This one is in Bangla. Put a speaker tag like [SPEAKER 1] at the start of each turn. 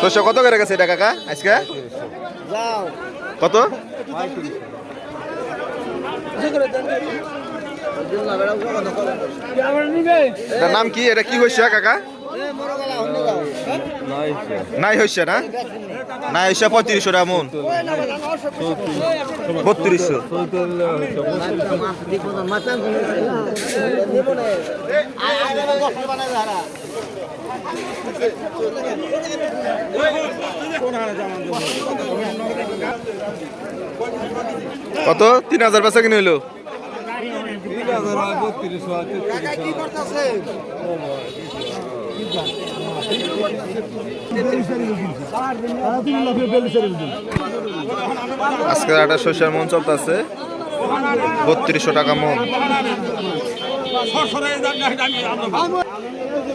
[SPEAKER 1] শস্য কত করে গেছে এটা কাকা আজকে? কত? নাম কি? এটা কি হয়েছে কাকা? নাই হয়েছে না? নাই হয়েছে পঁয়ত্রিশশো টাকা বত্রিশশো। কত? তিন হাজার বেচা কিনে হইল? আজকে একটা শস্যের মন চলতেছে। বত্রিশশো টাকা মন।